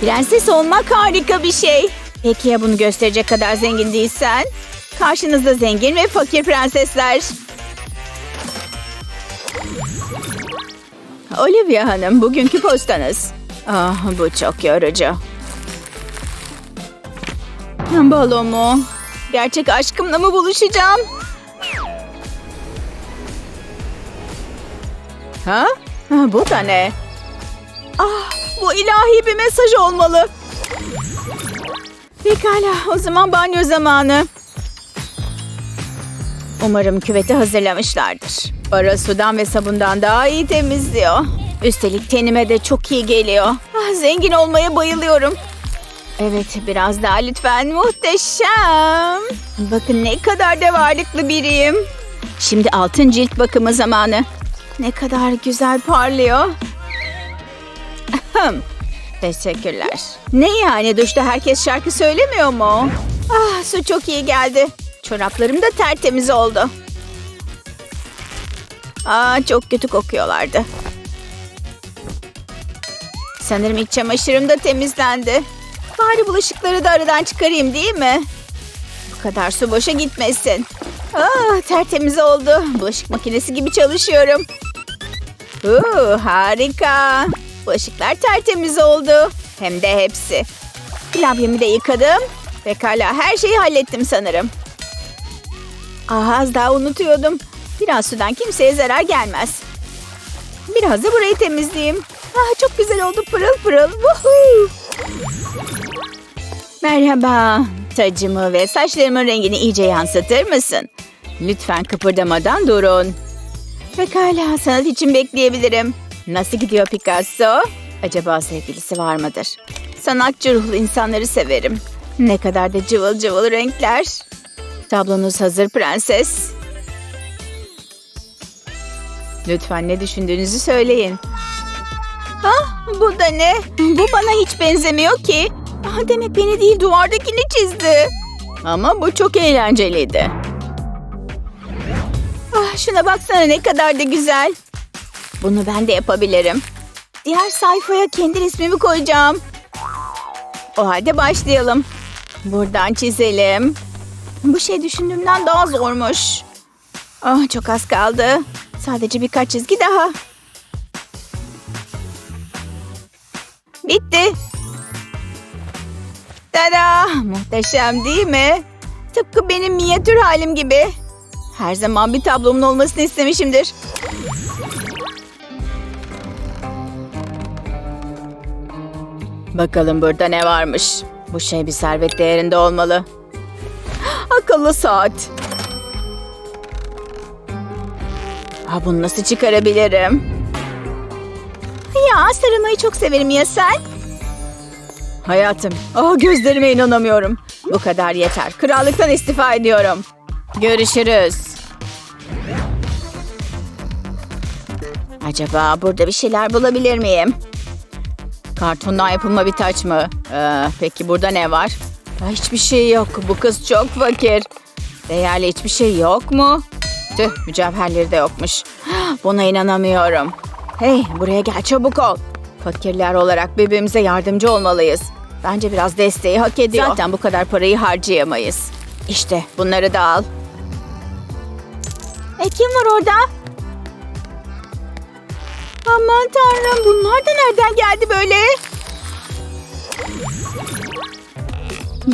Prenses olmak harika bir şey. Peki ya bunu gösterecek kadar zengin değilsen? Karşınızda zengin ve fakir prensesler. Olivia Hanım, bugünkü postanız. Ah, bu çok yorucu. Balo mu? Gerçek aşkımla mı buluşacağım? Ha, Bu da ne? Ah, bu ilahi bir mesaj olmalı. Pekala, o zaman banyo zamanı. Umarım küveti hazırlamışlardır. Ara sudan ve sabundan daha iyi temizliyor. Üstelik tenime de çok iyi geliyor. Ah, zengin olmaya bayılıyorum. Evet, biraz daha lütfen. Muhteşem. Bakın ne kadar da varlıklı biriyim. Şimdi altın cilt bakımı zamanı. Ne kadar güzel parlıyor. Ahem. Teşekkürler. Ne yani duşta herkes şarkı söylemiyor mu? Ah su çok iyi geldi. Çoraplarım da tertemiz oldu. Aa çok kötü kokuyorlardı. Sanırım iç çamaşırım da temizlendi. Bari bulaşıkları da aradan çıkarayım değil mi? Bu kadar su boşa gitmesin. Ah tertemiz oldu. Bulaşık makinesi gibi çalışıyorum. Uuu harika. Bulaşıklar tertemiz oldu. Hem de hepsi. Klavyemi de yıkadım. Pekala her şeyi hallettim sanırım. Aha az daha unutuyordum. Biraz sudan kimseye zarar gelmez. Biraz da burayı temizleyeyim. Ah, çok güzel oldu pırıl pırıl. Woohoo! Merhaba. Tacımı ve saçlarımın rengini iyice yansıtır mısın? Lütfen kıpırdamadan durun. Pekala, sanat için bekleyebilirim. Nasıl gidiyor Picasso? Acaba sevgilisi var mıdır? Sanatçı ruhlu insanları severim. Ne kadar da cıvıl cıvıl renkler. Tablonuz hazır prenses. Lütfen ne düşündüğünüzü söyleyin. Ha, bu da ne? Bu bana hiç benzemiyor ki. Ah, demek beni değil duvardakini çizdi. Ama bu çok eğlenceliydi. Ah, şuna baksana ne kadar da güzel. Bunu ben de yapabilirim. Diğer sayfaya kendi resmimi koyacağım. O halde başlayalım. Buradan çizelim. Bu şey düşündüğümden daha zormuş. Ah çok az kaldı. Sadece birkaç çizgi daha. Bitti. Tada! Muhteşem değil mi? Tıpkı benim minyatür halim gibi. Her zaman bir tablomun olmasını istemişimdir. Bakalım burada ne varmış. Bu şey bir servet değerinde olmalı. Akıllı saat. Ha, bunu nasıl çıkarabilirim? Ya sarılmayı çok severim ya sen? Hayatım, ah gözlerime inanamıyorum. Bu kadar yeter. Krallıktan istifa ediyorum. Görüşürüz. Acaba burada bir şeyler bulabilir miyim? Kartondan yapılma bir taç mı? Ee, peki burada ne var? Aa, hiçbir şey yok. Bu kız çok fakir. Değerli hiçbir şey yok mu? Tüh mücevherleri de yokmuş. Buna inanamıyorum. Hey buraya gel çabuk ol. Fakirler olarak birbirimize yardımcı olmalıyız. Bence biraz desteği hak ediyor. Zaten bu kadar parayı harcayamayız. İşte bunları da al. E kim var orada? Aman tanrım bunlar da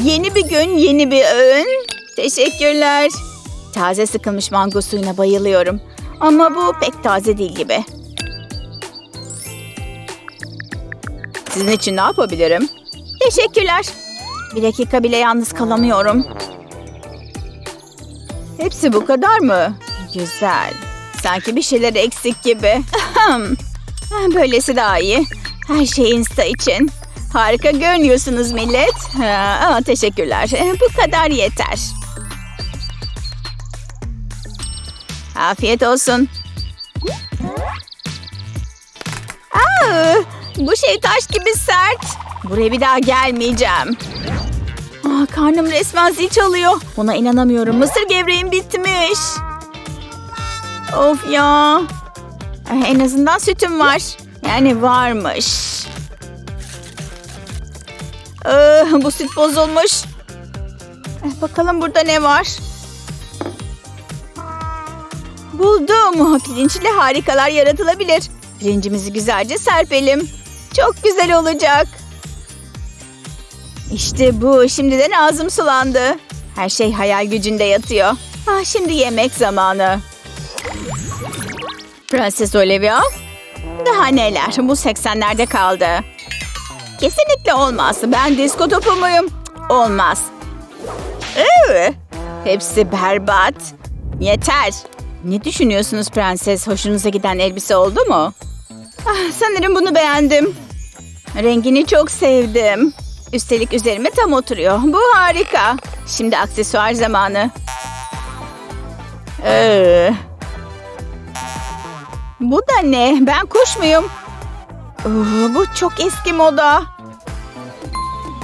Yeni bir gün, yeni bir öğün. Teşekkürler. Taze sıkılmış mango suyuna bayılıyorum. Ama bu pek taze değil gibi. Sizin için ne yapabilirim? Teşekkürler. Bir dakika bile yalnız kalamıyorum. Hepsi bu kadar mı? Güzel. Sanki bir şeyler eksik gibi. Böylesi daha iyi. Her şey Insta için. Harika görünüyorsunuz millet. Aa, teşekkürler. Eh, Bu kadar yeter. Afiyet olsun. Aa, bu şey taş gibi sert. Buraya bir daha gelmeyeceğim. Aa, karnım resmen zil çalıyor. Buna inanamıyorum. Mısır gevreğim bitmiş. Of ya. Eh, En azından sütüm var. Yani varmış. Ee, bu süt bozulmuş. Eh, Bakalım burada ne var? Buldum. Pirinçle harikalar yaratılabilir. Pirincimizi güzelce serpelim. Çok güzel olacak. İşte bu. Şimdiden ağzım sulandı. Her şey hayal gücünde yatıyor. Ah, şimdi yemek zamanı. Prenses Olivia. Daha neler? Bu 80'lerde kaldı. Kesinlikle olmaz. Ben disko topu muyum? Olmaz. Iı, hepsi berbat. Yeter. Ne düşünüyorsunuz prenses? Hoşunuza giden elbise oldu mu? Ah, sanırım bunu beğendim. Rengini çok sevdim. Üstelik üzerime tam oturuyor. Bu harika. Şimdi aksesuar zamanı. Iı. Bu da ne? Ben kuş muyum? Oo, bu çok eski moda.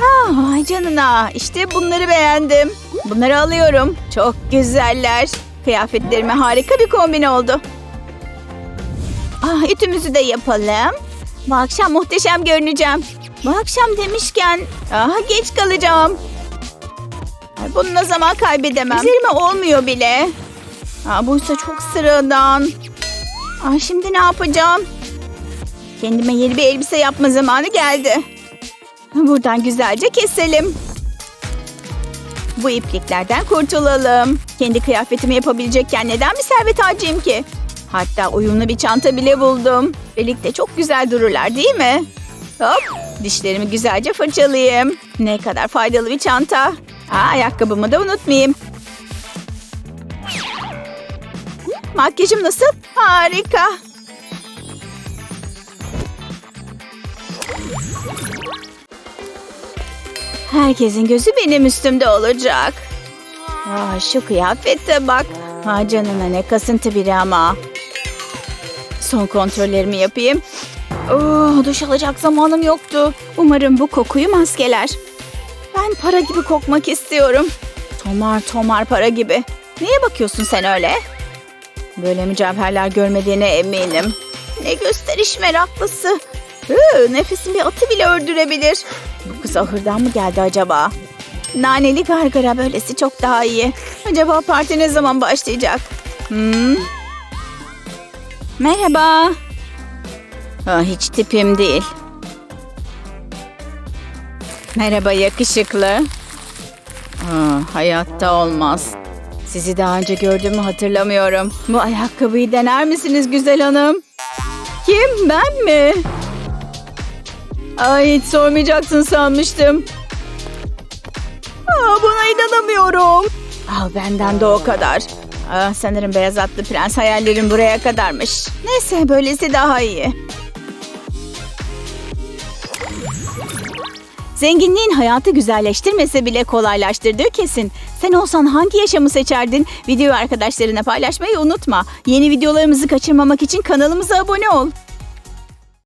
Ah, vay canına. İşte bunları beğendim. Bunları alıyorum. Çok güzeller. Kıyafetlerime harika bir kombin oldu. Ah, ütümüzü de yapalım. Bu akşam muhteşem görüneceğim. Bu akşam demişken ah, geç kalacağım. Bununla zaman kaybedemem. Üzerime olmuyor bile. Aa, buysa çok sıradan. Aa, şimdi ne yapacağım? Kendime yeni bir elbise yapma zamanı geldi. Buradan güzelce keselim. Bu ipliklerden kurtulalım. Kendi kıyafetimi yapabilecekken neden bir servet harcayayım ki? Hatta uyumlu bir çanta bile buldum. Birlikte çok güzel dururlar değil mi? Hop dişlerimi güzelce fırçalayayım. Ne kadar faydalı bir çanta. Aa, ayakkabımı da unutmayayım. Makyajım nasıl? Harika. Herkesin gözü benim üstümde olacak. Aa, şu kıyafete bak. Ha canına ne kasıntı biri ama. Son kontrollerimi yapayım. Oh, duş alacak zamanım yoktu. Umarım bu kokuyu maskeler. Ben para gibi kokmak istiyorum. Tomar tomar para gibi. Neye bakıyorsun sen öyle? Böyle mücevherler görmediğine eminim. Ne gösteriş meraklısı. Hı, nefesim bir atı bile öldürebilir. Bu kız ahırdan mı geldi acaba? Naneli gargara böylesi çok daha iyi. Acaba parti ne zaman başlayacak? Hmm. Merhaba. Ah, hiç tipim değil. Merhaba yakışıklı. Ah, hayatta olmaz. Sizi daha önce gördüğümü hatırlamıyorum. Bu ayakkabıyı dener misiniz güzel hanım? Kim ben mi? Ay hiç sormayacaksın sanmıştım. Aa, buna inanamıyorum. Al benden de o kadar. Aa, sanırım beyaz atlı prens hayallerim buraya kadarmış. Neyse böylesi daha iyi. Zenginliğin hayatı güzelleştirmese bile kolaylaştırdığı kesin. Sen olsan hangi yaşamı seçerdin? Videoyu arkadaşlarına paylaşmayı unutma. Yeni videolarımızı kaçırmamak için kanalımıza abone ol.